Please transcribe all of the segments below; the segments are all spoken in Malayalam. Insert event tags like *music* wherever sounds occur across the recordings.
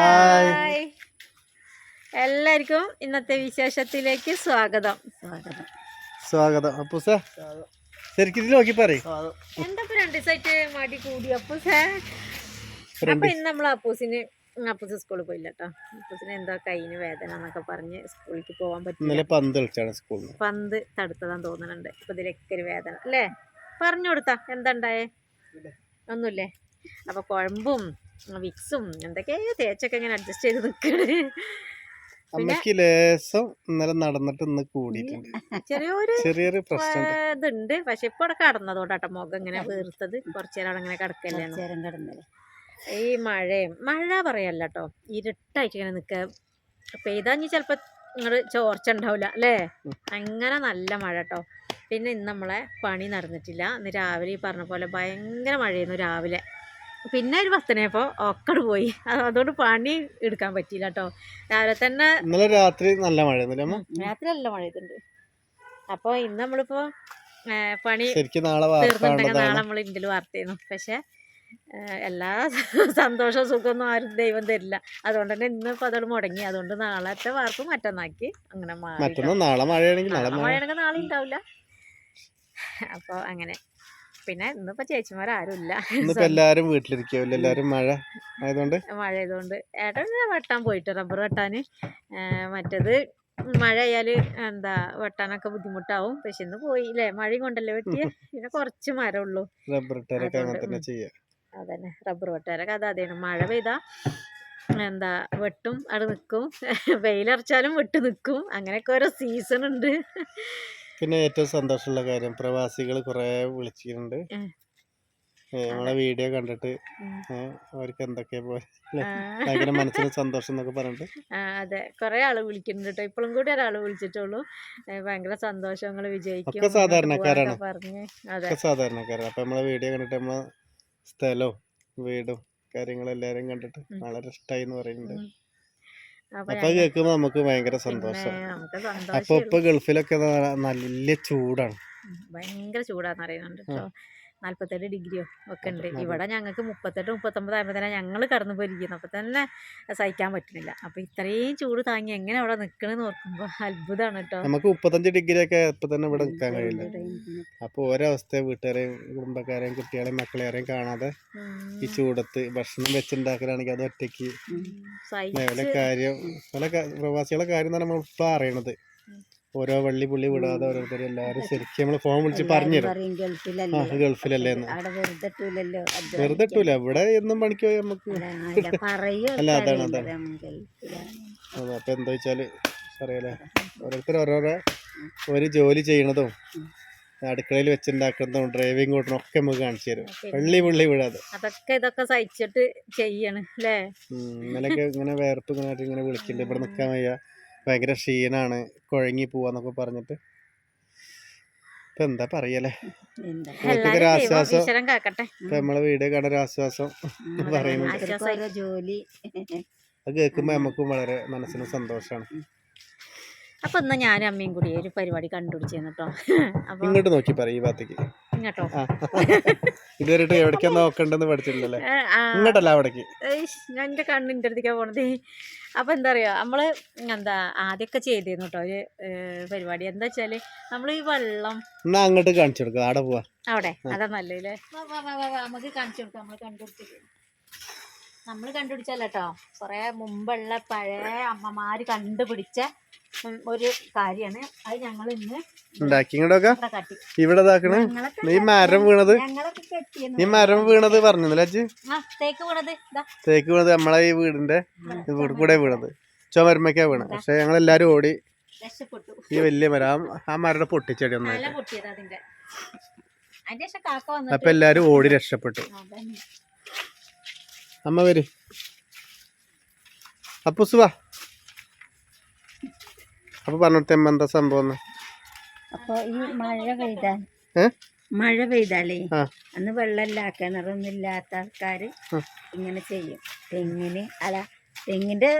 ഹായ് എല്ലാവർക്കും ഇന്നത്തെ വിശേഷത്തിലേക്ക് സ്വാഗതം. സ്വാഗതം. സ്വാഗതം. അപ്പൂസ ശരിക്കും നോക്കി പറയും. എന്താ ഇപ്പൊ രണ്ട് ദിവസമായിട്ട് മടി കൂടി? അപ്പൂസേ അപ്പൊ ഇന്ന് നമ്മൾ അപ്പൂസിന് അപ്പൂസ് സ്കൂളിൽ പോയില്ല കേട്ടോ അപ്പൂസിന് എന്താ കൈന് വേദന എന്നൊക്കെ പറഞ്ഞ് സ്കൂളിലേക്ക് പോകാൻ പറ്റില്ല ഇന്നലെ പന്ത് കളിച്ചാണ് സ്കൂളിൽ പന്ത് തടുത്തതാന്ന് തോന്നുന്നുണ്ട്. ഇപ്പൊ ഇതിലൊക്കെ ഒരു വേദന. അല്ലേ? പറഞ്ഞു കൊടുത്താ. എന്താ ഉണ്ടായേ? ഒന്നുമില്ലേ? അപ്പൊ കുഴമ്പും വിക്സും എന്തൊക്കെയോ തേച്ചൊക്കെ ഇങ്ങനെ അഡ്ജസ്റ്റ് ചെയ്ത് നിൽക്കണേ അമ്മയ്ക്ക് ലേസം ഇന്നലെ നടന്നിട്ട് ഇന്ന് കൂടിയിട്ടുണ്ട്. ചെറിയൊരു ചെറിയൊരു പ്രശ്നം ഇതുണ്ട്. പക്ഷെ ഇപ്പൊ അവിടെ കടന്നതോട്ടാട്ടോ മുഖം ഇങ്ങനെ വീർത്തത്. കുറച്ചു നേരം അവിടെ ഇങ്ങനെ കിടക്കല്ലേ ഈ മഴയും മഴ പറയല്ല കേട്ടോ. ഇരുട്ടായിട്ട് ഇങ്ങനെ നിൽക്കുക പെയ്താഞ്ഞ് ചിലപ്പോൾ ഇങ്ങോട്ട് ചോർച്ച ഉണ്ടാവില്ല അല്ലേ? അങ്ങനെ നല്ല മഴ കേട്ടോ. പിന്നെ ഇന്ന് നമ്മളെ പണി നടന്നിട്ടില്ല. ഇന്ന് രാവിലെ ഈ പറഞ്ഞ പോലെ ഭയങ്കര മഴയായിരുന്നു രാവിലെ. പിന്നെ ഒരു പത്തനയപ്പോൾ ഒക്കട് പോയി. അതുകൊണ്ട് പണി എടുക്കാൻ പറ്റിയില്ല കേട്ടോ രാവിലെ തന്നെ ഇന്നലെ രാത്രി നല്ല മഴ രാത്രി നല്ല മഴ ഇതുണ്ട് അപ്പോൾ ഇന്ന് നമ്മളിപ്പോ പണി നാളെ തീർന്നിട്ടുണ്ടെങ്കിൽ നാളെ വാർത്താണ്ടതാണ് നമ്മൾ ഇന്ത്യയിൽ വാർത്തയുന്നു പക്ഷെ എല്ലാ *laughs* സന്തോഷവും സുഖമൊന്നും ആരും ദൈവം തരില്ല. അതുകൊണ്ട് തന്നെ ഇന്ന് ഇപ്പൊ അതോട് മുടങ്ങി. അതുകൊണ്ട് നാളത്തെ വാർപ്പ് മറ്റന്നാക്കി അങ്ങനെ മഴയാണെങ്കിൽ നാളെ മഴയാണെങ്കിൽ നാളെ ഉണ്ടാവില്ല. അപ്പോൾ അങ്ങനെ. പിന്നെ ഇന്നിപ്പോ ചേച്ചിമാരാരുമില്ല ഇന്നിപ്പോ എല്ലാരും വീട്ടിലിരിക്കുമല്ലോ എല്ലാരും മഴ ആയതുകൊണ്ട്? മഴ ആയതുകൊണ്ട് ഏട്ടൻ വെട്ടാൻ പോയിട്ട് റബ്ബർ വെട്ടാന്. മറ്റേത് മഴ ആയാൽ എന്താ വെട്ടാനൊക്കെ ബുദ്ധിമുട്ടാവും. പക്ഷെ ഇന്ന് പോയില്ലേ മഴയും കൊണ്ടല്ലേ വെട്ടിയ? പിന്നെ കുറച്ച് മരമുള്ളൂ. റബ്ബർ അതന്നെ റബ്ബർ വെട്ടാനൊക്കെ കഥ അതാണ്. മഴ പെയ്താ എന്താ വെട്ടും അവിടെ നിൽക്കും *laughs* വെയിലറച്ചാലും വെട്ട് നിൽക്കും അങ്ങനെയൊക്കെ ഓരോ സീസൺ ഉണ്ട്. പിന്നെ ഏറ്റവും സന്തോഷമുള്ള കാര്യം പ്രവാസികൾ കുറെ വിളിച്ചിട്ടുണ്ട്. നമ്മളെ വീഡിയോ കണ്ടിട്ട്. അവർക്ക് എന്തൊക്കെയാ പോലെ? ഭയങ്കര മനസ്സിന് സന്തോഷം എന്നൊക്കെ പറഞ്ഞിട്ട്. അതെ. കുറെ ആൾ വിളിക്കുന്നുണ്ട് കേട്ടോ ഇപ്പോഴും കൂടി ഒരാൾ വിളിച്ചിട്ടുള്ളൂ. ഭയങ്കര ഭയങ്കര സന്തോഷങ്ങൾ വിജയിക്കും സാധാരണക്കാരാണ്. സാധാരണക്കാരാണ്. അപ്പൊ നമ്മളെ വീഡിയോ കണ്ടിട്ട് നമ്മളെ സ്ഥലവും വീടും കാര്യങ്ങളും എല്ലാരും കണ്ടിട്ട് വളരെ ഇഷ്ടമായി എന്ന് പറയുന്നുണ്ട്. അപ്പൊ കേൾക്കുമ്പോ നമുക്ക് ഭയങ്കര സന്തോഷം. അപ്പൊ ഇപ്പൊ ഗൾഫിലൊക്കെ നല്ല ചൂടാണ്. ഭയങ്കര ചൂടാന്ന് അറിയുന്നുണ്ട് കേട്ടോ നാല്പത്തെട്ട് ഡിഗ്രിയോ ഒക്കെ ഉണ്ട്. ഇവിടെ ഞങ്ങൾക്ക് മുപ്പത്തെട്ട് മുപ്പത്തൊമ്പത് ആകുമ്പോൾ തന്നെ ഞങ്ങൾ കടന്നു പോയിരിക്കുന്നു. അപ്പോൾ തന്നെ സഹിക്കാൻ പറ്റുന്നില്ല. അപ്പോൾ ഇത്രയും ചൂട് താങ്ങി എങ്ങനെ അവിടെ നിൽക്കണമെന്ന് ഓർക്കുമ്പോൾ അത്ഭുതമാണ് കേട്ടോ നമുക്ക് മുപ്പത്തഞ്ച് ഡിഗ്രി ഒക്കെ ഇപ്പം തന്നെ ഇവിടെ നിൽക്കാൻ കഴിയില്ല അപ്പോൾ ഒരവസ്ഥ വീട്ടുകാരെയും കുടുംബക്കാരെയും കുട്ടികളെയും മക്കളെയും കാണാതെ ഈ ചൂടത്ത് ഭക്ഷണം വെച്ചുണ്ടാക്കലാണെങ്കിൽ അത് ഒറ്റയ്ക്ക് കാര്യം പല പ്രവാസികളുടെ പ്രവാസികളെ കാര്യം തന്നെ നമ്മൾ ഇപ്പം അറിയണത് ഓരോ വള്ളി പുള്ളി വിടാതെ ഓരോരുത്തരും എല്ലാരും ശരിക്കും നമ്മൾ ഫോൺ വിളിച്ച് പറഞ്ഞുതരും ആ ഗൾഫിലല്ലേ എന്ന്. വെറുതെ ഇട്ടൂല ഇവിടെ എന്നും പണിക്ക് പോയി നമുക്ക് അല്ല, അതാണ്, അതാണ്. അതെ അപ്പൊ എന്താ വെച്ചാൽ അറിയാലേ ഓരോരുത്തർ ഓരോരോ ഒരു ജോലി ചെയ്യണതും അടുക്കളയിൽ വെച്ചുണ്ടാക്കുന്നതും ഡ്രൈവിംഗ് ഓടണം ഒക്കെ നമുക്ക് കാണിച്ചു തരും. വെള്ളി പുള്ളി വിടാതെ. അതൊക്കെ ഇതൊക്കെ സഹിച്ചിട്ട് ചെയ്യണം അല്ലേ? ഇങ്ങനെയൊക്കെ ഇങ്ങനെ വേർപ്പ് ഇങ്ങനെ ഇങ്ങനെ വിളിക്കുന്നുണ്ട് ഇവിടെ നിൽക്കാൻ വയ്യ. ഭയങ്കര ക്ഷീണാണ് കുഴങ്ങി പോവാന്നൊക്കെ പറഞ്ഞിട്ട്. ഇപ്പൊ എന്താ പറയലേ? ഒരു ആശ്വാസം ഇപ്പൊ നമ്മളെ വീഡിയോ കാണാൻ ആശ്വാസം പറയുന്നത് ജോലി. അത് കേൾക്കുമ്പോ നമുക്കും വളരെ മനസ്സിന് സന്തോഷമാണ് അപ്പൊ ഇന്ന് ഞാനും അമ്മയും കൂടി ഒരു പരിപാടി കണ്ടുപിടിച്ചേന്ന് കേട്ടോ അപ്പൊ ഇങ്ങോട്ട് നോക്കി പറയും ഭാഗത്തേക്ക്. ഇങ്ങോട്ടോ? ഇതുവരെ എവിടേക്കാ നോക്കണ്ടെന്ന് പഠിച്ചിട്ടില്ലല്ലേ? ഇങ്ങോട്ടല്ല അവിടേക്ക്. ഞാൻ എന്റെ കണ്ണിന്റെ അടുത്തേക്കാണ് പോണത്. അപ്പോൾ എന്താ പറയാ നമ്മൾ എന്താ ആദ്യമൊക്കെ ചെയ്തിരുന്നു കേട്ടോ ഒരു പരിപാടി. എന്താ വെച്ചാൽ നമ്മൾ ഈ വെള്ളം എന്നാ അങ്ങോട്ട് കാണിച്ചു കൊടുക്കുക അവിടെ പോവാ. അവിടെ അതാ നല്ലല്ലേ നമുക്ക് കാണിച്ചു കൊടുക്കാം. നമ്മൾ കണ്ടുപിടിച്ചത് നമ്മൾ കണ്ടുപിടിച്ചല്ലോ കേട്ടോ കുറേ മുമ്പുള്ള പഴയ അമ്മമാര് കണ്ടുപിടിച്ച ഒരു കാര്യമാണ്. അത് ഞങ്ങൾ ഇന്ന് ഉണ്ടാക്കി ഇങ്ങോട്ടൊക്കെ ഇവിടെ ഇവിടെ നീ മരം വീണത്? നീ മരം വീണത് പറഞ്ഞു അജ്ജ്? ആ തേക്ക് വീണത്. വീണത് നമ്മളെ ഈ വീടിന്റെ വീട് കൂടെ വീണത്. ചുമരുമയ്ക്കാ വീണ് പക്ഷെ ഞങ്ങൾ എല്ലാരും ഓടി ഈ വലിയ മരം. ആ- ആ മരം പൊട്ടിച്ചടി ഒന്നായിട്ട്. അപ്പൊ എല്ലാരും ഓടി രക്ഷപ്പെട്ടു. അമ്മ വരി. അപ്പൂസ് വാ അപ്പൊ പറഞ്ഞിട്ട് എന്താ സംഭവം അപ്പോൾ അപ്പൊ ഈ മഴ പെയ്താൽ? മഴ പെയ്താലേ അന്ന് വെള്ളമില്ല കിണറൊന്നും ഇല്ലാത്ത ആൾക്കാർ ഇങ്ങനെ ചെയ്യും. തെങ്ങിന് അല്ല തെങ്ങിന്റെ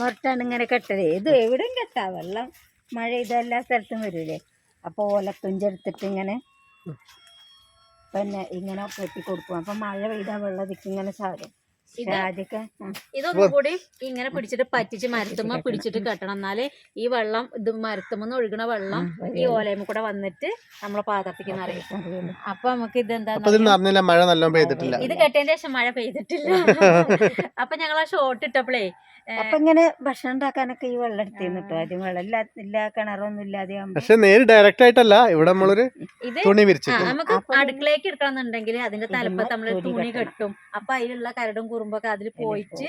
മുരട്ടാണ് ഇങ്ങനെ കെട്ടത് ഇത് എവിടെയും കെട്ടാ. വെള്ളം മഴ പെയ്ത എല്ലാ സ്ഥലത്തും വരൂലേ. അപ്പോൾ ഓലത്തുഞ്ചെടുത്തിട്ട് ഇങ്ങനെ പിന്നെ ഇങ്ങനെ കെട്ടി കൊടുക്കും അപ്പം മഴ പെയ്താൽ വെള്ളം ഇങ്ങനെ ചാടും. ഇതൊന്നും കൂടി ഇങ്ങനെ പിടിച്ചിട്ട് പറ്റിച്ച് മരത്തുമ്മ പിടിച്ചിട്ട് കെട്ടണം. എന്നാലേ ഈ വെള്ളം ഇത് മരത്തുമ്മന്ന് ഒഴുകണ വെള്ളം ഈ ഓലയമ്മ കൂടെ വന്നിട്ട് നമ്മളെ പാത്രത്തേക്ക് നിറയും. അപ്പൊ നമുക്ക് ഇത് എന്താ മഴ പെയ്തിട്ടില്ല. ഇത് കെട്ടിയതിന് ശേഷം മഴ പെയ്തിട്ടില്ല. *laughs* അപ്പൊ ഞങ്ങൾ ആ ഷോട്ട് ഇട്ടപ്പോഴേ അപ്പൊ ഇങ്ങനെ ഭക്ഷണം ഉണ്ടാക്കാനൊക്കെ ഈ വെള്ളം എടുത്തിരുന്നു കേട്ടോ ആദ്യം വെള്ളം ഇല്ല ഇല്ല കിണറൊന്നും ഇല്ലാതെ പക്ഷെ നേര് ഡയറക്റ്റ് ആയിട്ടല്ല ഇവിടെ നമ്മളൊരു തുണി വിരിച്ചു നമുക്ക് അടുക്കളയ്ക്ക് എടുക്കണം എന്നുണ്ടെങ്കിൽ എടുക്കണമെന്നുണ്ടെങ്കിൽ അതിന്റെ തലപ്പത്ത് നമ്മൾ തുണി തുണി കെട്ടും. അപ്പൊ അതിലുള്ള കരടും കുറുമ്പൊക്കെ അതിൽ അതിൽ പോയിട്ട്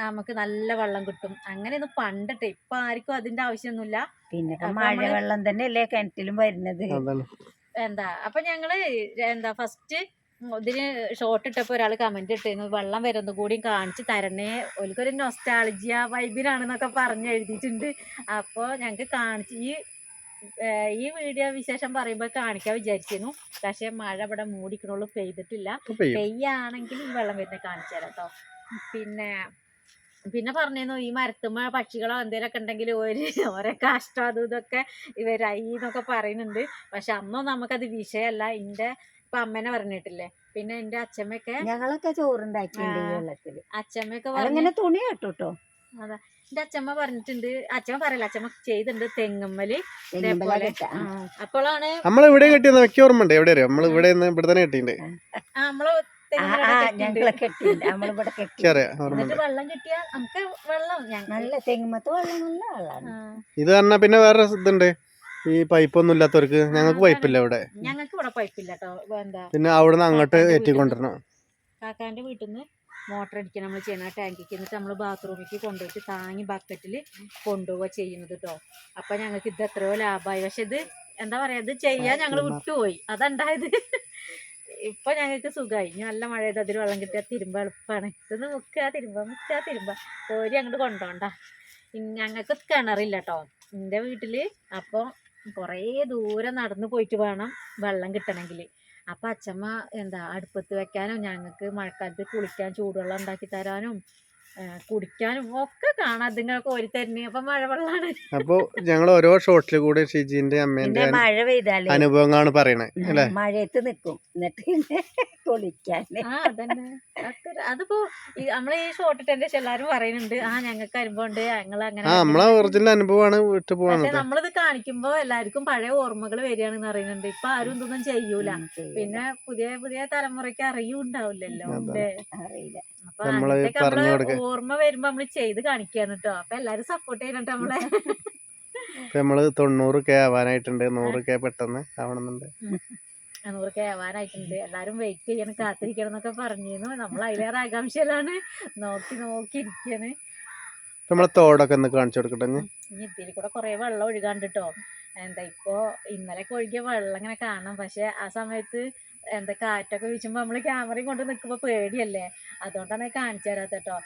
നമുക്ക് നല്ല വെള്ളം കിട്ടും. അങ്ങനെയൊന്നും പണ്ടിട്ട് ഇപ്പൊ ആർക്കും അതിന്റെ ആവശ്യമൊന്നുമില്ല. പിന്നെ മഴ വെള്ളം തന്നെയല്ലേ കിണറ്റിലും വരുന്നത്. എന്താ അപ്പൊ ഞങ്ങൾ എന്താ ഫസ്റ്റ് ഇതിന് ഷോർട്ട് ഇട്ടപ്പോ ഒരാൾ കമന്റ് ഇട്ടിരുന്നു വെള്ളം വരുന്നത് കൂടി കാണിച്ച് തരണേ. ഒരിക്കൊരു നൊസ്റ്റാളജിയ വൈബിനാണെന്നൊക്കെ പറഞ്ഞ് എഴുതിയിട്ടുണ്ട്. അപ്പൊ ഞങ്ങക്ക് കാണിച്ച് ഈ ഈ വീഡിയോ വിശേഷം പറയുമ്പോൾ കാണിക്കാൻ വിചാരിച്ചിരുന്നു. പക്ഷെ മഴ ഇവിടെ മൂടിക്കണുള്ളൂ പെയ്തിട്ടില്ല. പെയ്യാണെങ്കിൽ വെള്ളം വരുന്ന കാണിച്ചു തരാം കേട്ടോ പിന്നെ പിന്നെ പറഞ്ഞിരുന്നു ഈ മരത്തുമ്മ പക്ഷികളോ എന്തെങ്കിലുമൊക്കെ ഉണ്ടെങ്കിൽ ഒരു *laughs* ഓരോ കാഷ്ടം അതും ഇതൊക്കെ ഇവരായി എന്നൊക്കെ പറയുന്നുണ്ട്. പക്ഷെ അന്നും നമുക്കത് വിഷയമല്ല. എന്റെ ഇപ്പൊ അമ്മനെ പറഞ്ഞിട്ടില്ലേ? പിന്നെ എന്റെ അച്ഛമ്മയൊക്കെ ഞങ്ങളൊക്കെ ചോറുണ്ടാക്കി അച്ഛമ്മയൊക്കെ പറഞ്ഞു അതങ്ങനെ തുണി കെട്ടുട്ടോ? എന്റെ അച്ഛമ്മ പറഞ്ഞിട്ടുണ്ട്. അച്ഛമ്മ പറയല അച്ഛമ്മ ചെയ്തിട്ടുണ്ട് തെങ്ങമ്മൽ. ഇതേപോലെ. അപ്പോഴാണ് നമ്മൾ ഇവിടെ കെട്ടിയെന്ന് ഓർമ്മ ഉണ്ട് എവിടെ നമ്മൾ ഇവിടെ ഇവിടെ തന്നെ കെട്ടിണ്ട് നമ്മൾ വെള്ളം കിട്ടിയാൽ നമുക്ക് വെള്ളം നല്ല തെങ്ങുമത്തെ വെള്ളം നല്ല വെള്ളമാണ് ഇത് പറഞ്ഞാൽ പിന്നെ വേറെ ഇതുണ്ട്. ഈ പൈപ്പൊന്നും ഇല്ലാത്തവർക്ക് ഞങ്ങൾക്ക് പൈപ്പില്ല ഇവിടെ ഞങ്ങൾക്ക് ഇവിടെ പൈപ്പില്ല കേട്ടോ പിന്നെ അവിടുന്ന് അങ്ങോട്ട് എത്തിക്കൊണ്ടിരണം കാക്കാന്റെ വീട്ടിൽ നിന്ന് മോട്ടർ അടിക്കാൻ നമ്മൾ ആ ടാങ്കിക്ക് എന്നിട്ട് നമ്മൾ ബാത്റൂമിലേക്ക് കൊണ്ടുപോയിട്ട് താങ്ങി ബക്കറ്റിൽ കൊണ്ടുപോവുക ചെയ്യുന്നത് കേട്ടോ അപ്പം ഞങ്ങൾക്ക് ഇത് എത്രയോ ലാഭമായി പക്ഷെ ഇത് എന്താ പറയുക ഇത് ചെയ്യാൻ ഞങ്ങൾ വിട്ടുപോയി. അതുണ്ടായത് ഇപ്പൊ ഞങ്ങൾക്ക് സുഖമായി നല്ല മഴ ചെയ്ത് അതിൽ വെള്ളം കിട്ടിയാൽ തിരുമ്പ എളുപ്പമാണ് ഇതൊന്ന് മുക്കുക തിരുമ്പ മുക്കുക തിരുമ്പ. കോരി അങ്ങോട്ട് കൊണ്ടുപോണ്ട ഞങ്ങൾക്ക് കിണറില്ല കേട്ടോ എന്റെ വീട്ടിൽ അപ്പോൾ കുറേ ദൂരം നടന്നു പോയിട്ട് വേണം വെള്ളം കിട്ടണമെങ്കിൽ അപ്പം അച്ഛമ്മ എന്താ അടുപ്പത്ത് വെക്കാനും ഞങ്ങൾക്ക് മഴക്കാലത്ത് കുളിക്കാൻ ചൂടുവെള്ളം ഉണ്ടാക്കി തരാനും കുടിക്കാനും ഒക്കെ കാണാം. നിങ്ങൾക്ക് ഒരു തരുന്നേ. അപ്പൊ മഴവെള്ളാണ് അപ്പൊ ഞങ്ങൾ ഓരോ ഷോട്ടിൽ കൂടെ ഷിജിന്റെ അമ്മേന്റെ മഴ പെയ്താലേ. അനുഭവങ്ങളാണ് പറയണേ അല്ലെ? മഴയത്ത് നിക്കും. എന്നിട്ട് പിന്നെ ഒരു- അതിപ്പോ നമ്മളെ ഈ ഷോർട്ട് ടെന്റ് എല്ലാരും പറയുന്നുണ്ട് ആ ഞങ്ങൾക്ക് അനുഭവമുണ്ട് ഞങ്ങൾ അങ്ങനെ ആ നമ്മളെ ഒറിജിനൽ അനുഭവമാണ് വിട്ടു പോകണത് നമ്മളിത് കാണിക്കുമ്പോ എല്ലാവർക്കും പഴയ ഓർമ്മകൾ വരികയാണെന്ന് അറിയുന്നുണ്ട് ഇപ്പൊ ആരും ഇതൊന്നും ചെയ്യൂല. പിന്നെ പുതിയ പുതിയ തലമുറയ്ക്ക് അറിയൂണ്ടാവില്ലല്ലോ. അറിയില്ല. അപ്പൊ നമ്മൾ പറഞ്ഞു കൊടുക്ക. ഓർമ്മ വരുമ്പോ നമ്മൾ ചെയ്ത് കാണിക്കാണ് കേട്ടോ അപ്പൊ എല്ലാരും സപ്പോർട്ട് ചെയ്യണം നമ്മളെ. നമ്മൾ തൊണ്ണൂറ് കെ ആവാനായിട്ടുണ്ട്. നൂറ് കെ പെട്ടെന്ന് ആവണമെന്നുണ്ട് നൂറ് കേവാനായിട്ടുണ്ട് എല്ലാരും വെയിറ്റ് ചെയ്യണം കാത്തിരിക്കണം എന്നൊക്കെ പറഞ്ഞിരുന്നു. നമ്മൾ അതിലേറെ ആകാംക്ഷയിലാണ്. നോക്കി നോക്കി ഇരിക്കാണ്. നമ്മളെ തോടൊക്കെ ഒന്ന് കാണിച്ചു കൊടുക്കട്ടെ. ഇനി ഇതിൽ കൂടെ കുറെ വെള്ളം ഒഴുകാണ്ട് കേട്ടോ എന്താ ഇപ്പോ ഇന്നലെ ഒഴുകിയ വെള്ളം ഇങ്ങനെ കാണാം. പക്ഷെ ആ സമയത്ത് എന്താ കാറ്റൊക്കെ വീശുമ്പോ നമ്മൾ ക്യാമറയും കൊണ്ട് നിൽക്കുമ്പോ പേടിയല്ലേ? അതുകൊണ്ടാണ് അത് കാണിച്ചു തരാത്ത കേട്ടോ.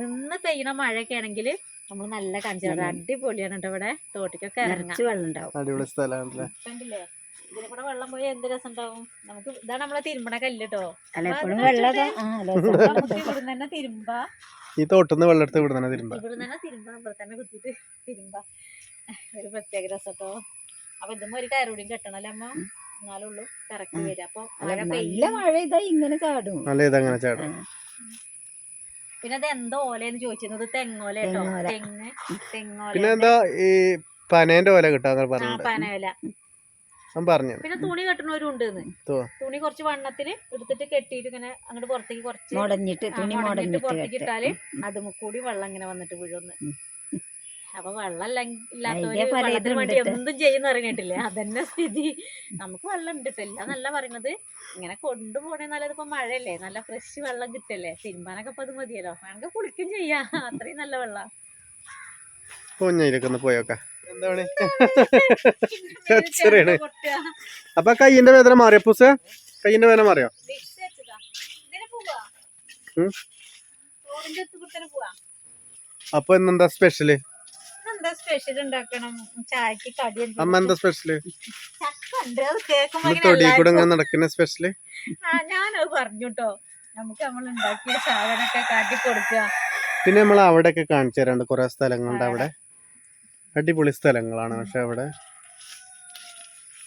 നിന്ന് പെയ്യണ മഴയൊക്കെ ആണെങ്കിൽ നമ്മൾ നല്ല കാണിച്ചു തരാം. അടിപൊളിയാണ് കേട്ടോ ഇവിടെ. തോട്ടിക്കൊക്കെ ഇറങ്ങാം. വെള്ളം ഉണ്ടാവും അടിപൊളി സ്ഥലമാണല്ലേ? കണ്ടില്ലേ? ഇതിൽ കൂടെ വെള്ളം പോയി എന്ത് രസം ഉണ്ടാവും നമുക്ക് ഇതാണ് നമ്മളെ തിരുമ്പണ കല്ല് കേട്ടോ. അല്ല അപ്പൊ എപ്പോഴും അത് വെള്ളം ആ രസം നമുക്ക് ഇവിടുന്ന് തന്നെ തിരുമ്പ. ഈ തോട്ടിന്ന് വെള്ളം എടുത്ത് ഇവിടെ തന്നെ തിരുമ്പ. ഇവിടുന്ന് തന്നെ തിരുമ്പ. ഇവിടെ തന്നെ കുത്തിയിട്ട് തിരുമ്പ. ഒരു പ്രത്യേക രസം കേട്ടോ. അപ്പൊ ഇതുമ്പോ ഒരു കയറൂടിയും കെട്ടണല്ലേ അമ്മ? എന്നാലേ ഉള്ളൂ കറക്റ്റ്. വരിക അപ്പൊ മഴ നല്ല പെയ്യും മഴ ഇതാ ഇങ്ങനെ ചാടും. നല്ല ഇതങ്ങനെ പിന്നെ അത് എന്തോ ഓലയെന്ന് ചോദിച്ചിരുന്നത് തെങ്ങോല കേട്ടോ. തെങ്ങോല. തെങ്ങ് തെങ്ങോല. പിന്നെ എന്താ ഈ പനേന്റെ ഓല കിട്ടാന്ന് ആ പറഞ്ഞിട്ടുണ്ട്. പനയോല ഞാൻ പറഞ്ഞു പിന്നെ തുണി കെട്ടണവരുണ്ട് തോ- തുണി കുറച്ച് വണ്ണത്തിൽ എടുത്തിട്ട് കെട്ടിയിട്ട് ഇങ്ങനെ അങ്ങോട്ട് പുറത്തേക്ക് കുറച്ച് മുടഞ്ഞിട്ട് തുണി മുടഞ്ഞിട്ട് മുടഞ്ഞിട്ട് പുറത്തേക്ക് കെട്ടുക. ഇട്ടാൽ അതും കൂടി വെള്ളം ഇങ്ങനെ വന്നിട്ട് വീഴുന്നു ഉം. അപ്പൊ വെള്ളം ഇല്ലാത്ത ഇല്ലാത്തവര് വേണ്ടി എന്തും ചെയ്യുന്ന അറിഞ്ഞിട്ടില്ലേ അതന്നെ സ്ഥിതി. നമുക്ക് വെള്ളം ഉണ്ട്. എല്ലാം നല്ല പറയണത് ഇങ്ങനെ കൊണ്ടുപോണേ നല്ലത് ഇപ്പൊ മഴയല്ലേ? നല്ല ഫ്രഷ് വെള്ളം കിട്ടല്ലേ? തിരുമ്പാനൊക്കെ ഇപ്പൊ അത് മതിയല്ലോ. വേണമെങ്കിൽ കുളിക്കും ചെയ്യാം. അത്രയും നല്ല വെള്ളം. ഒന്ന് പോയോക്ക. എന്താണ്. അപ്പൊ കയ്യിന്റെ വേദന മാറിയോ പൂസ കയ്യിന്റെ വേദന മാറിയോ. അപ്പൊ എന്താ സ്പെഷ്യൽ എന്താ സ്പെഷ്യൽ ഉണ്ടാക്കണം? ചായക്ക് കടി അമ്മ എന്താ സ്പെഷ്യൽ തൊടി കൂടെ നടക്കുന്ന സ്പെഷ്യൽ ആ ഞാനത് പറഞ്ഞു കേട്ടോ നമുക്ക് നമ്മൾ ഉണ്ടാക്കിയ സാധനമൊക്കെ കാട്ടി കൊടുക്കുക. പിന്നെ നമ്മൾ അവിടെയൊക്കെ കാണിച്ചു തരാണ്ട് കുറെ സ്ഥലങ്ങളുണ്ട് അവിടെ. അടിപൊളി സ്ഥലങ്ങളാണ് പക്ഷെ അവിടെ.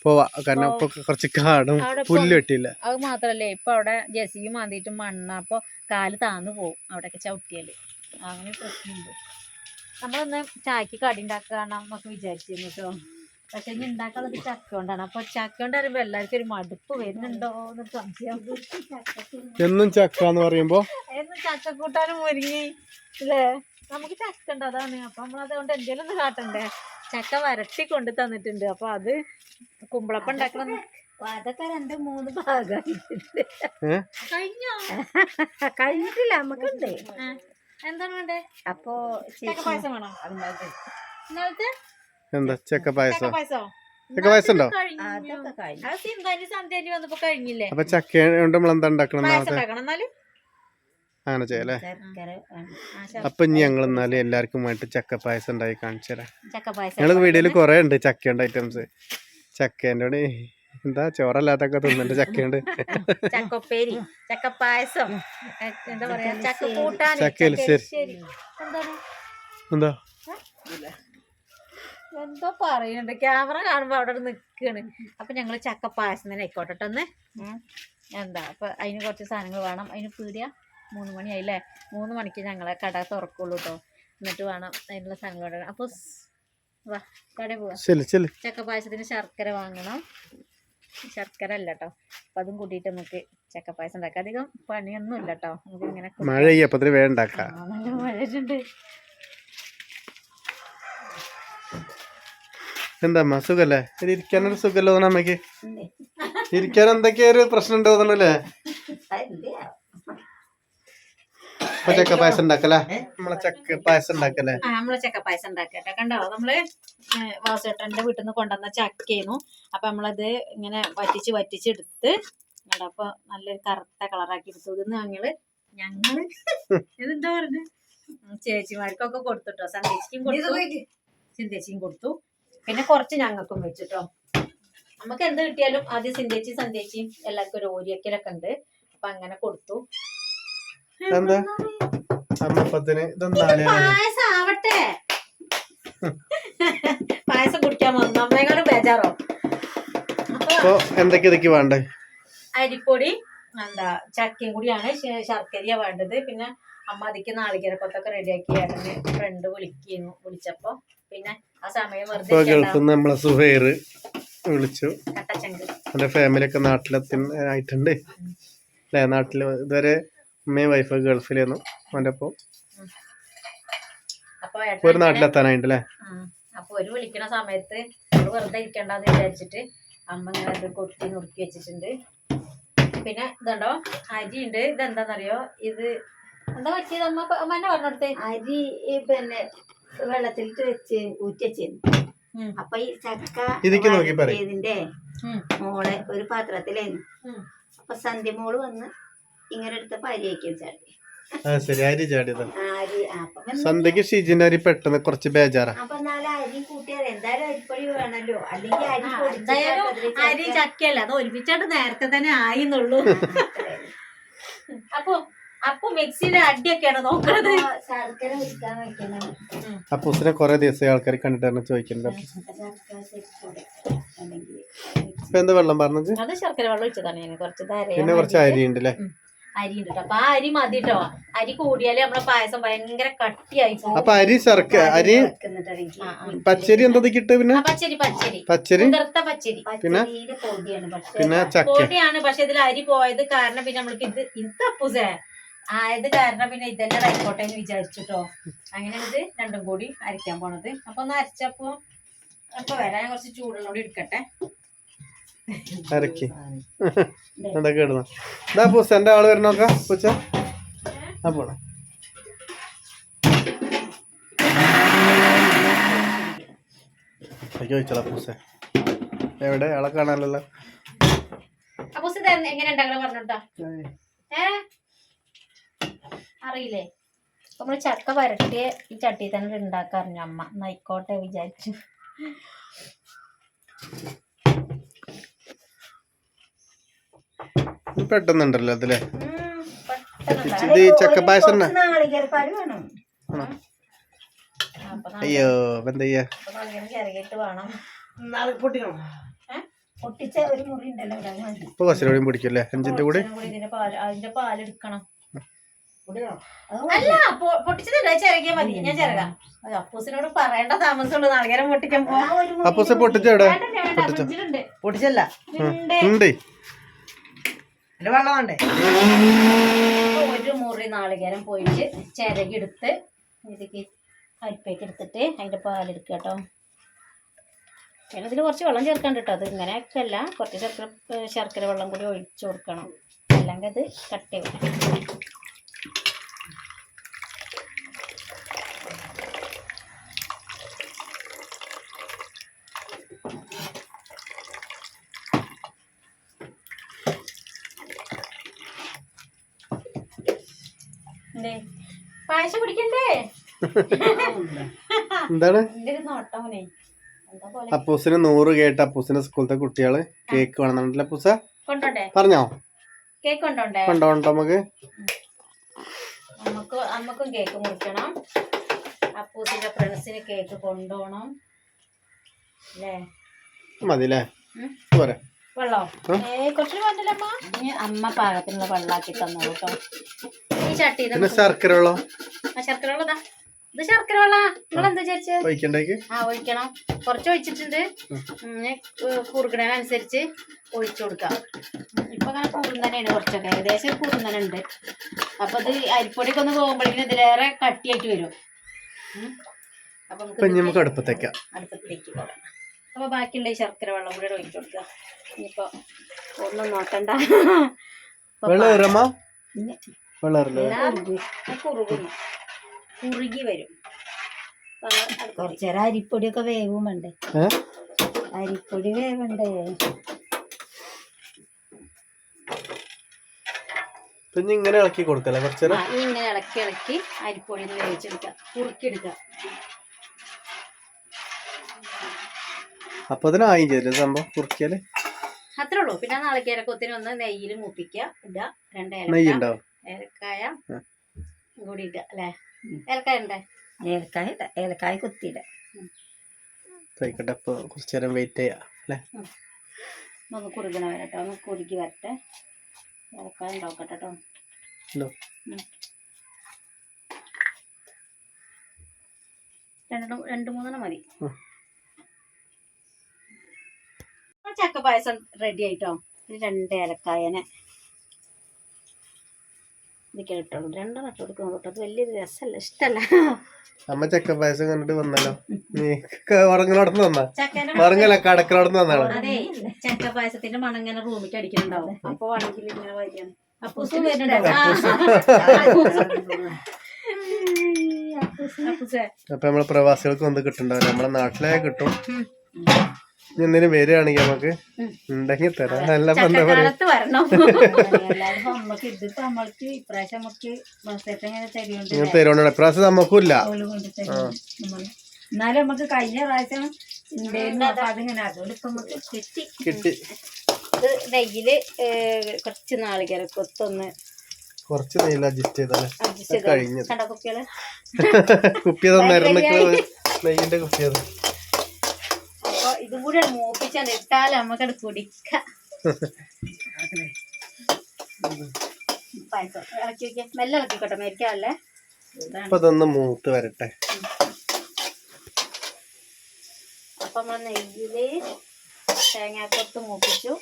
പോവാ. കാരണം ഇപ്പൊ കുറച്ച് കാടും അവിടെ പുല്ല് വെട്ടിയില്ല അത് മാത്രല്ലേ ഇപ്പൊ അവിടെ ജെസിയും മാന്തിയിട്ട് മണ്ണ. അപ്പൊ കാൽ താന്നു പോവും അവിടെയൊക്കെ ചവിട്ടിയാൽ. അങ്ങനെ പ്രശ്നമുണ്ട്. നമ്മളൊന്ന് ചായക്ക് കടി ഉണ്ടാക്കണം നമുക്ക് വിചാരിച്ചിരുന്നു കേട്ടോ പക്ഷെ ഇനി ഉണ്ടാക്കാനുള്ളത് ചക്ക കൊണ്ടാണ്. അപ്പൊ ചക്ക കൊണ്ട് പറയുമ്പോ എല്ലാവർക്കും ഒരു മടുപ്പ് വരുന്നുണ്ടോ എന്ന് സംശയം. എന്നും ചക്ക എന്ന് പറയുമ്പോ? എന്നും ചക്ക കൂട്ടാനും ഒരുങ്ങി അല്ലേ നമുക്ക് ചക്ക ഉണ്ട് അതാണ്. അപ്പൊ നമ്മൾ അതുകൊണ്ട് എന്തെങ്കിലും ഒന്ന് കാട്ടണ്ടേ? ചക്ക വരട്ടി കൊണ്ട് തന്നിട്ടുണ്ട്. അപ്പൊ അത് കുമ്പളപ്പം ഉണ്ടാക്കണം. അതൊക്കെ രണ്ട് മൂന്ന് ഭാഗമായിട്ടുണ്ട്. കഴിഞ്ഞോ? കഴിഞ്ഞിട്ടില്ല നമുക്കുണ്ട്. ആ. എന്താണ് വേണ്ടേ? അപ്പോ ചക്ക പായസം വേണോ? ഇന്നലത്തെ? എന്താ ചക്ക ചക്ക പായസം? പായസോ? ചക്ക പായസം ഉണ്ടോ അതൊക്കെ കഴിഞ്ഞു. അത് സിന്ധാനി സന്ധ്യാനി വന്നപ്പോ കഴിഞ്ഞില്ലേ? അപ്പൊ ചക്ക കൊണ്ട് നമ്മൾ എന്താ ഉണ്ടാക്കണം പായസം നാളത്തെ ഉണ്ടാക്കണം എന്നാലും? അങ്ങനെ ചെയ്യല്ലേ? അപ്പൊ ഇനി ഞങ്ങൾ എന്നാലും എല്ലാവർക്കും വേണ്ടി ചക്ക പായസം ഉണ്ടായി കാണിച്ചു തരാം ചക്ക പായസം കൊറേ വീഡിയോയിൽ കുറെ ഉണ്ട് ചക്കയുണ്ട് ഐറ്റംസ് ചക്കേന്റെ കൂടെ എന്താ ചോറല്ലാത്തൊക്കെ തിന്നണ്ട് ചക്കയുണ്ട്. *laughs* ചക്കപ്പേരി ചക്കപ്പായസം എന്താ പറയാ ചക്ക കൂട്ടാൻ ചക്ക എലിശ്ശേരി. എന്താണ് എന്താ? എന്തോ? പറയുന്നുണ്ട് ക്യാമറ കാണുമ്പോ അവിടെ നിക്കണ്. അപ്പൊ ഞങ്ങൾ ചക്ക പായസം തന്നെ ആയിക്കോട്ടെ ട്ടോ ഒന്ന്. എന്താ? അപ്പൊ അതിന് കുറച്ച് സാധനങ്ങൾ വേണം. അതിന് പീടിയ മൂന്ന് മണിയായില്ലേ? മൂന്ന് മണിക്ക് ഞങ്ങളെ കട തുറക്കുള്ളൂ കേട്ടോ എന്നിട്ട് വേണം അതിനുള്ള സാധനങ്ങൾ അപ്പൊ വാ കടയിൽ പോവാ. ചക്ക പായസത്തിന് ശർക്കര വാങ്ങണം. ശർക്കര അല്ല കേട്ടോ അപ്പൊ അതും കൂട്ടിയിട്ട് നമുക്ക് ചക്ക പായസം ഉണ്ടാക്കാം. അധികം പണിയൊന്നും ഇല്ല കേട്ടോ നമുക്ക് ഇങ്ങനെ മഴ അപ്പത്തിന് വേണ്ടാക്ക നല്ല മഴയുണ്ട് എന്താ സുഖല്ലേ? ഇത് ഇരിക്കാനൊരു സുഖമല്ലോ അമ്മയ്ക്ക് ഇരിക്കാൻ എന്തൊക്കെയൊരു പ്രശ്നം ഉണ്ടോ തോന്നണല്ലേ അപ്പൊ ചക്ക പായസം ഉണ്ടാക്കല്ലേ? നമ്മളെ ചക്ക പായസം ഉണ്ടാക്കല്ലേ? ആ നമ്മൾ ചക്ക പായസം ഉണ്ടാക്കട്ടെ. കണ്ടോ? നമ്മൾ വാസേട്ടന്റെ വീട്ടിൽ നിന്ന് കൊണ്ടുവന്ന ചക്കയായിരുന്നു. അപ്പൊ നമ്മളത് ഇങ്ങനെ വറ്റിച്ച് വറ്റിച്ചെടുത്ത് കണ്ടോ? അപ്പൊ നല്ലൊരു കറുത്ത കളറാക്കി എടുത്തു. ഇത് ഞങ്ങൾ ഞങ്ങൾ *laughs* ഇതെന്താ പറഞ്ഞ ചേച്ചിമാർക്കൊക്കെ കൊടുത്തുട്ടോ. സന്ദേശിക്കും കൊടുത്തു. സിന്തേച്ചിയും കൊടുത്തു. പിന്നെ കുറച്ച് ഞങ്ങൾക്കും വെച്ചിട്ടോ. നമുക്ക് എന്ത് കിട്ടിയാലും ആദ്യം സിന്തേച്ചി സന്ദേശിയും എല്ലാവർക്കും ഒരു ഓരിയക്കലൊക്കെ ഉണ്ട്. അപ്പൊ അങ്ങനെ കൊടുത്തു. എന്താ അമ്മപ്പത്തിന് ഇതെന്താണ് പായസം ആവട്ടെ പായസം കുടിക്കാൻ വന്നു. അമ്മയെക്കാളും ബേജാറോ. അപ്പൊ എന്തൊക്കെ ഇതൊക്കെ വേണ്ടേ? അരിപ്പൊടി എന്താ ചക്കയും കൂടിയാണ് ശർക്കരയാ വേണ്ടത്. പിന്നെ അമ്മ അതിക്ക് നാളികേരക്കൊത്തൊക്കെ റെഡിയാക്കി ഏട്ടന് ഫ്രണ്ട് വിളിക്കുന്നു വിളിച്ചപ്പോ. പിന്നെ ആ സമയം വെറുതെ ഇരിക്കണ്ട. നമ്മളെ സുഹൈർ വിളിച്ചു. എന്റെ ഫാമിലി ഒക്കെ നാട്ടിലെത്തി ആയിട്ടുണ്ട്. അല്ലെ? നാട്ടിൽ ഇതുവരെ ഉമ്മയും വൈഫ് ഗൾഫിലായിരുന്നു അവന്റെ ഒപ്പം അപ്പൊ ഒരു നാട്ടിലെത്താനായിട്ട് അല്ലേ ആ, അപ്പൊ ഒരു വിളിക്കണ സമയത്ത് വെറുതെ ഇരിക്കണ്ടെന്ന് വിചാരിച്ചിട്ട് അമ്മ ഇങ്ങനെ അത് കൊട്ടി നുറുക്കി വെച്ചിട്ടുണ്ട്. പിന്നെ ഇതുണ്ടോ? അരി ഉണ്ട്. ഇതെന്താന്നറിയോ? ഇത് എന്താ പറ്റിയത് അമ്മ? അമ്മ എന്നെ പറഞ്ഞെടുത്തേ? അരി പിന്നെ വെള്ളത്തിലിട്ട് വെച്ച് ഊറ്റിച്ചിരുന്നു ഉം. അപ്പൊ ഈ ചക്ക ഇതിക്ക് നോക്കി പറയ്. ഇതിന്റെ മോളെ ഒരു പാത്രത്തിലായിരുന്നു. അപ്പൊ സന്ധ്യ മോൾ വന്ന് ഇങ്ങനെ എടുത്തപ്പോ അരി ചാടി ശരി അരി ചാടിയത്. സന്ധ്യക്ക് ഷീജിന്റെ അരി പെട്ടെന്ന് കുറച്ച് ബേജാറാ. അപ്പൊ അരി കൂട്ടിയാൽ എന്തായാലും അരിപ്പൊടി വേണല്ലോ. അല്ലെങ്കിൽ അരി ആ, പൊടിച്ചിട്ട് എന്തായാലും അരി ചക്കയല്ല അത് ഒരുമിച്ചായിട്ട് നേരത്തെ തന്നെ ആയിന്നുള്ളൂ. അപ്പൊ അപ്പൊ മിക്സിയിലെ അടിയൊക്കെയാണ് നോക്കണത്? അപ്പൊ ശർക്കര ഉരുക്കാൻ വെക്കണം അപ്പൂസിനെ കുറെ ദിവസം ആൾക്കാർ കണ്ടിട്ടാണ് ചോദിക്കുന്നത്. ഇപ്പൊ എന്താ വെള്ളം പറഞ്ഞത്? അത് ശർക്കര വെള്ളം ഒഴിച്ചതാണ് ഞാൻ കുറച്ച് പിന്നെ കുറച്ച് അരി ഉണ്ട് അല്ലേ അരി ഉണ്ട്. അപ്പൊ ആ അരി മതി കേട്ടോ. അരി കൂടിയാലേ നമ്മളെ പായസം ഭയങ്കര കട്ടിയായി പോകും. അപ്പൊ അരി ശർക്ക അരി. പച്ചരി എന്താ കിട്ടുക പിന്നെ? പച്ചരി പച്ചരി. പച്ചരി? കുതിർത്ത പച്ചരി. പിന്നെ? പിന്നെ ചക്കയാണ് പൊടിയാണ് പക്ഷെ ഇതിൽ അരി പോയത് കാരണം പിന്നെ നമ്മൾക്ക് ഇത് ഇത് അപ്പൂസേ. ആയത് കാരണം പിന്നെ ഇതെല്ലാം ആയിക്കോട്ടെ എന്ന് വിചാരിച്ചിട്ടോ അങ്ങനെ ഇത് രണ്ടും കൂടി അരയ്ക്കാൻ പോണത്. അപ്പൊ ഒന്ന് അരച്ചപ്പോ അപ്പൊ വരാൻ കുറച്ച് ചൂടുള്ള കൂടി എടുക്കട്ടെ. അരക്കി. *laughs* എന്തൊക്കെ ഇടുന്നു ഇതാ പൂച്ച എന്റെ ആൾ വരണ നോക്കാം പൂച്ച? ആ പോണേ ചോദിച്ചാ പൂച്ച. എവിടെ? ആളെ കാണാനല്ലോ അറിയില്ലേ? നമ്മൾ ചക്ക വരട്ടിയ ഈ ചട്ടി തന്നെ ഉണ്ടാക്കാറിഞ്ഞു അമ്മ. നായിക്കോട്ടെ വിചാരിച്ചു ഇത് പെട്ടെന്നുണ്ടല്ലോ അതിലെ ഉം, പെട്ടെന്നുണ്ടാ. ഇത് ഈ ചക്ക പായസം തന്നെ നാളികേരപ്പാൽ വേണം അപ്പൊ അയ്യോ ഇപ്പൊ എന്താ ചെയ്യാ അപ്പൊ അങ്ങനെ ചിരകിട്ട് വേണം പൊട്ടിക്കണം ഏ? പൊട്ടിച്ച അതല്ലേ ഇത് ഉണ്ടല്ലോ ഇവിടെ അത് മതി ഇപ്പൊ കുറച്ചുകൂടി പിടിക്കും അല്ലേ? അഞ്ചിന്റെ കൂടെ? കുറച്ചും കൂടി ഇതിന്റെ പാൽ അതിന്റെ പാലെടുക്കണം അത് അല്ല പൊ- പൊട്ടിച്ചതല്ല ചിരകിയാ മതി. ഞാൻ ചിരകാം അത് അപ്പൂസിനോട് പറയേണ്ട താമസമുള്ളൂ നാളികേരം പൊട്ടിക്കാൻ ഒരു മുറി അപ്പൂസെ പൊട്ടിച്ചെവിടെ വേണ്ട, വേണ്ട, ഫ്രിഡ്ജിലുണ്ട് പൊട്ടിച്ചല്ല ഉണ്ട്. എന്റെ വെള്ളം വേണ്ടേ? ഒരു മുറി നാളികേരം പോയിട്ട് ചിരകി എടുത്ത് ഇതിക്ക് അരിപ്പേക്ക് എടുത്തിട്ട് അതിന്റെ പാലെടുക്കുക കേട്ടോ. ഇതിൽ കുറച്ച് വെള്ളം ചേർക്കണ്ട കേട്ടോ. അത് ഇങ്ങനെയൊക്കെ അല്ല. കുറച്ച് ശർക്കര ശർക്കര വെള്ളം കൂടി ഒഴിച്ചു കൊടുക്കണം. അല്ലെങ്കിൽ അത് കട്ടി വരും എന്തേ? പായസം കുടിക്കണ്ടേ എന്താണ്? അപ്പൂസിന് നൂറ് കേട്ട് അപ്പൂസിന്റെ സ്കൂളത്തെ കുട്ടികൾ കേക്ക് വേണമെന്നുണ്ടല്ലോ അപ്പൂസ? പറഞ്ഞോ? കേക്ക് കൊണ്ടോണ്ടേ? നമുക്ക്? നമുക്ക് കേക്ക് മുറിക്കണം. അപ്പൂസിന്റെ ഫ്രണ്ട്സിന് കേക്ക് കൊണ്ടുപോകണം അല്ലേ? മതില്ലേ ഉം. പോരെ. വെള്ളോ? ഉം. ഏ കുറച്ച് വേണ്ടല്ലമ്മ ഇനി അമ്മ പാകത്തിനുള്ള വെള്ളാക്കി തന്നു ഈ ചട്ടി ശർക്കര വെള്ളം ആ ശർക്കര ഇത് ശർക്കര വെള്ള. നിങ്ങൾ എന്താ ആ ഒഴിക്കണം. കുറച്ച് ഒഴിച്ചിട്ടുണ്ട്. ഇങ്ങനെ കുറുക്കണതിനനുസരിച്ച് ഒഴിച്ചു കൊടുക്കാം. ഇപ്പൊ അങ്ങനെ കൂടും തന്നെയാണ് കുറച്ചൊക്കെ. ഏകദേശം ഉണ്ട്. അപ്പൊ ഇത് അരിപ്പൊടിയൊക്കെ ഒന്ന് പോകുമ്പോഴേക്കും ഇതിലേറെ കട്ടിയായിട്ട് വരും. അപ്പൊ നമുക്ക് അടുപ്പത്തേക്ക്. അടുപ്പത്തേക്കാം പോകാം. അപ്പൊ ബാക്കിയുള്ള ശർക്കര വെള്ളം കൂടെ ഒഴിച്ചു കൊടുക്കുക ഇനിയിപ്പോ ഒന്നും നോക്കണ്ട. വെള്ളം കുറുകുന്നു കുറുകി വരും. കുറച്ചേരം അരിപ്പൊടിയൊക്കെ വേവും വേണ്ടേ? അരിപ്പൊടി വേവണ്ടേ പിന്നെ ഇങ്ങനെ ഇളക്കി കൊടുക്കല്ലേ കുറച്ചേരം? ഇങ്ങനെ ഇളക്കി ഇളക്കി അരിപ്പൊടി ഒന്ന് വേവിച്ചെടുക്കുക. കുറുക്കിയെടുക്കുക. അപ്പൊ അതിനായും ചെയ്തില്ല സംഭവം കുറുക്കിയാൽ? അത്രേ ഉള്ളൂ. പിന്നെ നാളികേരക്കൊത്തിന് ഒന്ന് നെയ്യിൽ മൂപ്പിക്കുക ഇടുക രണ്ട് നെയ്യുണ്ടാവും ഏലക്കായ. കൂടി ഇടുക അല്ലേ? ഏലക്കായ ഉണ്ടേ ഏലക്കായ ഇടാം. ഏലക്കായ കുത്തിയിട ആയിക്കോട്ടെ അപ്പൊ കുറച്ചേരം വെയിറ്റ് ചെയ്യാം അല്ലേ? ഒന്ന് കുറുകണ വരട്ടെ ഒന്ന് കുറുകി വരട്ടെ. ഏലക്കായ ഉണ്ടാക്കട്ടെ കേട്ടോ ഉണ്ടോ? രണ്ട് രണ്ട് മൂന്നെണ്ണം മതി. ചക്ക പായസം റെഡി ആയിട്ടോ? രണ്ട് ഏലക്കായനെ. ഇതൊക്കെ ഇട്ടോളൂ. രണ്ടെണ്ണം ഇട്ട് കൊടുക്കണം കേട്ടോ. അത് വലിയൊരു രസമല്ല ഇഷ്ടമല്ല. അമ്മ ചക്ക പായസം കണ്ടിട്ട് വന്നല്ലോ. നീ ഉറങ്ങലോടന്ന് വന്നാ? ഉറങ്ങല കടക്കലോടന്ന് വന്നാളോ അതെ ചക്ക പായസത്തിന്റെ മണം ഇങ്ങനെ റൂമിക്ക് അടിക്കുന്നുണ്ടാവും. അപ്പൊ വേണമെങ്കിൽ ഇങ്ങനെ വരികയാണ് അപ്പൂസും വരുന്നുണ്ടാവും അപ്പൊ നമ്മളെ പ്രവാസികൾക്ക് വന്ന് കിട്ടുണ്ടാവില്ല നമ്മളെ നാട്ടിലേ കിട്ടും. ഇനി എന്തിനും വരികയാണെങ്കിൽ നമുക്ക് ഉണ്ടെങ്കിൽ തരാം. നല്ല *laughs* ഇങ്ങനെ തരുന്നുണ്ട് ഇപ്രാവശ്യം നമുക്കും ഇല്ല ഓൽ കൊണ്ട് തരും. നമ്മൾ എന്നാലും നമുക്ക് കഴിഞ്ഞ പ്രാവശ്യം കിട്ടി. ഇത് നെയ്യിൽ കുറച്ച് നാളികേര കൊത്തൊന്ന് കുറച്ച് നെയ്യിൽ അഡ്ജസ്റ്റ് ചെയ്താലേ അഡ്ജസ്റ്റ് ചെയ്ത് കഴിഞ്ഞത്. കണ്ടോ കുപ്പികൾ? *laughs* നെയ്യിന്റെ കുപ്പി അത് അപ്പൊ ഇതും കൂടി മൂപ്പിച്ചാൽ ഇട്ടാൽ നമുക്കത് കുടിക്കാം കുടിക്ക ഇളക്കി വെക്കാം. മെല്ലെ ഇളക്കിക്കോട്ടെ മേരിക്കാവല്ലേ? അപ്പൊ ഇതൊന്ന് മൂത്ത് വരട്ടെ. അപ്പൊ നമ്മൾ നെയ്യിൽ തേങ്ങാക്കൊത്ത് മൂപ്പിച്ചു.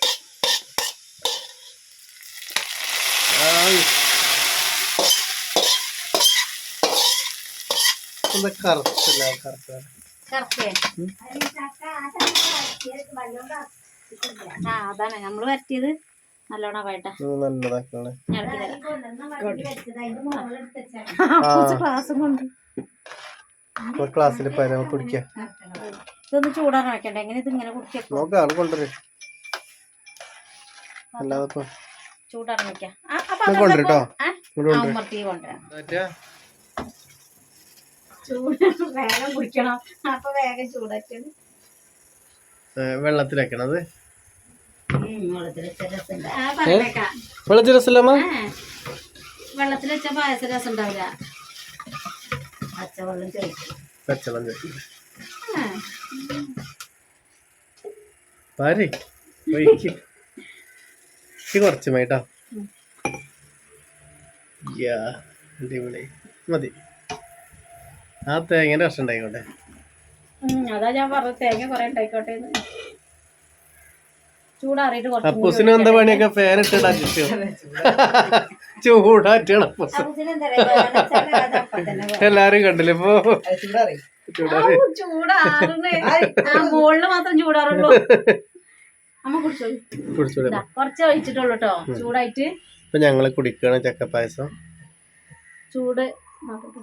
കറുത്തില്ല കറുത്ത ആ അതാണ്. നമ്മൾ വരട്ടിയത് നല്ലോണം വേട്ട നല്ലതാക്കാണ്. ഇളക്കി തരാം ആ. ക്ലാസ്സും കൊണ്ട്. ക്ലാസ്സിൽ പരമ കുടിക്ക. ഇതൊന്ന് ചൂടാറാൻ വെക്കണ്ടേ എങ്ങനെ ഇത് ഇങ്ങനെ കുടിക്കാം? വെക്കാം അതൊക്കെ കൊണ്ടുവരും കേട്ടോ ഇപ്പൊ- ആ? ഇങ്ങോട്ട് കൊണ്ടുവരും അമർത്തി കൊണ്ടുവരാം ചൂട് വേഗം കുടിക്കണം. അപ്പൊ വേഗം ചൂടാറ്റത് വെള്ളത്തിൽ ആ വെള്ളത്തിൽ രസമില്ലമ്മ ആ. വെള്ളത്തിൽ വെച്ച പായസ രസം ഉണ്ടാവില്ല പച്ചവെള്ളം ചോദിക്കും പച്ചവെള്ളം. ആ. പാരി കുറച്ച് മതിട്ടോ യാ അടിപൊളി. മതി. ആ ഉണ്ടായിക്കോട്ടെ. അതാ ഞാൻ പറഞ്ഞത് തേങ്ങ കുറെ ഉണ്ടായിക്കോട്ടെ ചൂടാറിയിട്ട് കുറച്ച് അപ്പൂസിനും എന്താ പണിയൊക്കെ? ഫാൻ ഇട്ടിട്ട് ചൂടാറ്റണം. എല്ലാരും കണ്ടില്ലേ ഇപ്പൊ? ചൂടാറി. മാത്രം ചൂടാറുള്ളൂ. അമ്മ കുറച്ച് ഒഴിച്ചിട്ടുള്ളൂ കേട്ടോ ചൂടായിട്ട് ഇപ്പൊ ഞങ്ങൾ കുടിക്കണം ചക്കപ്പായസം. ചൂട് നോക്കട്ടെ.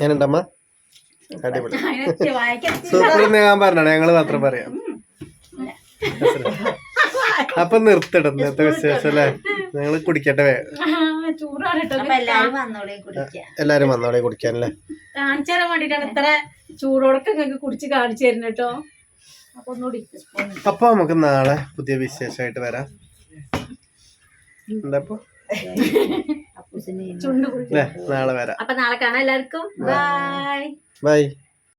ഞാനുണ്ടമ്മ അടിപൊളി. ഞാൻ പറഞ്ഞാണ് ഞങ്ങൾ മാത്രം പറയാം. അപ്പൊ നിർത്തിടും ഇന്നത്തെ വിശേഷം അല്ലേ? ഞങ്ങൾ കുടിക്കട്ടെ എല്ലാരും വന്നോളെ കുടിക്കാനല്ലേ കാണിച്ചു തരാൻ വേണ്ടിട്ടാണ് ഇത്ര ചൂടോടൊക്കെ നിങ്ങൾക്ക് കുടിച്ച് കാണിച്ചു തരുന്ന കേട്ടോ. അപ്പൊ നമുക്ക് നാളെ പുതിയ വിശേഷമായിട്ട് വരാം. എന്താ നാളെ വരാം. അപ്പൊ നാളെ കാണാം എല്ലാവർക്കും. Bye bye